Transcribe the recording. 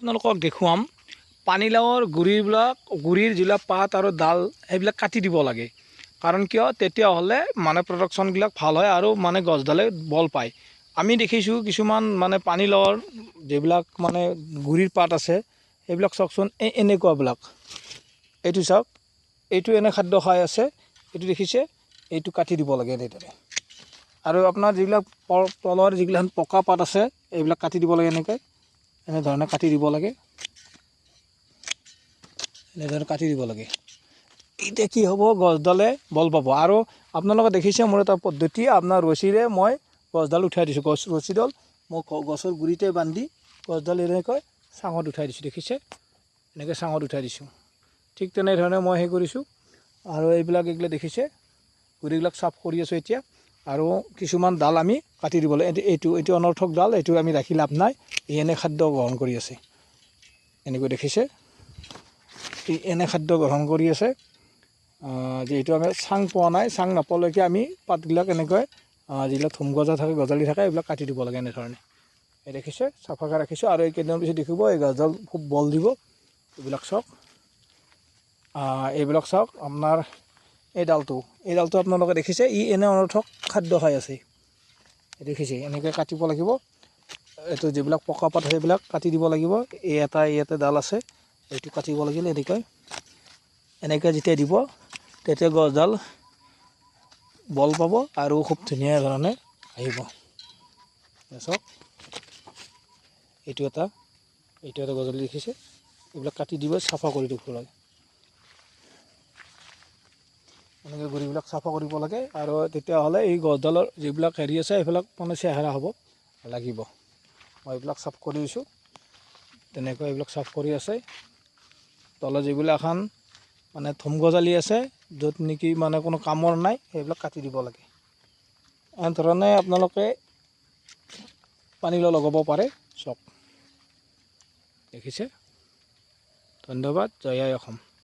আপোনালোকক দেখুৱাম পানীলাওৰ গুৰিবিলাক গুৰিৰ যিবিলাক পাত আৰু ডাল সেইবিলাক কাটি দিব লাগে। কাৰণ কিয়? তেতিয়াহ'লে মানে প্ৰডাকশ্যনবিলাক ভাল হয় আৰু মানে গছডালে বল পায়। আমি দেখিছোঁ কিছুমান মানে পানীলাওৰ যিবিলাক মানে গুৰিৰ পাত আছে সেইবিলাক চাওকচোন এই এনেকুৱাবিলাক। এইটো চাওক এইটো এনে খাদ্য খাই আছে এইটো দেখিছে এইটো কাটি দিব লাগে এনেদৰে আৰু আপোনাৰ যিবিলাক তলৰ যিগিলাখন পকা পাত আছে এইবিলাক কাটি দিব লাগে এনেকৈ। এনেধৰণে কাটি দিব লাগে। এনেধৰণে কাটি দিব লাগে। এতিয়া কি হ'ব গছডালে বল পাব। আৰু আপোনালোকে দেখিছে মোৰ এটা পদ্ধতি আপোনাৰ ৰছীৰে মই গছডাল উঠাই দিছোঁ। গছ ৰছীডাল মই গছৰ গুৰিতে বান্ধি গছডাল এনেকৈ চাঙত উঠাই দিছোঁ দেখিছে? এনেকৈ চাঙত উঠাই দিছোঁ। ঠিক তেনেধৰণে মই সেই কৰিছোঁ। আৰু এইবিলাক এইবিলাক দেখিছে? গুৰিবিলাক চাফ কৰি আছোঁ এতিয়া। আৰু কিছুমান ডাল আমি কাটি দিব লাগে। এইটো- এইটো এইটো অনৰ্থক ডাল এইটো আমি ৰাখি লাভ নাই। ই এনে খাদ্য গ্ৰহণ কৰি আছে। এনেকৈ দেখিছে। ই এনে খাদ্য গ্ৰহণ কৰি আছে। আহ, যিহেতু আমি চাং পোৱা নাই চাং নাপোৱালৈকে আমি পাতবিলাক এনেকৈ যিবিলাক থুম গজা থাকে গজালি থাকে এইবিলাক কাটি দিব লাগে এনেধৰণে। এই দেখিছে চাফাকৈ ৰাখিছোঁ। আৰু এই কেইদিনৰ পিছত দেখিব এই গছডাল খুব বল দিব। এইবিলাক চাওক। এইবিলাক চাওক। আপোনাৰ এই ডালটো। এই ডালটো আপোনালোকে দেখিছে ই এনে অনৰ্থক খাদ্য খাই আছে। দেখিছে এনেকৈ কাটিব লাগিব। এইটো যিবিলাক পকা পাত সেইবিলাক কাটি দিব লাগিব। এই এটা এটা ডাল আছে এইটো কাটিব লাগিল এনেকৈ। এনেকৈ যেতিয়া দিব তেতিয়া গছডাল বল পাব আৰু খুব ধুনীয়া ধৰণে আহিব। চাওক এইটো এটা এইটো এটা গছডাল দেখিছে। এইবিলাক কাটি দিব চাফা কৰি দিব লাগে এনেকৈ গুৰিবিলাক চাফা কৰিব লাগে আৰু তেতিয়াহ'লে এই গছডালৰ যিবিলাক হেৰি আছে সেইবিলাক মানে চেহেৰা হ'ব লাগিব। মই এইবিলাক চাফ কৰি দিছোঁ। তেনেকৈ এইবিলাক চাফ কৰি আছে। তলত যিবিলাক এখন মানে থুম গজালি আছে য'ত নেকি মানে কোনো কামৰ নাই সেইবিলাক কাটি দিব লাগে। এনেধৰণে আপোনালোকে পানীলাও লগাব পাৰে চাওক দেখিছে? ধন্যবাদ। জয় অসম।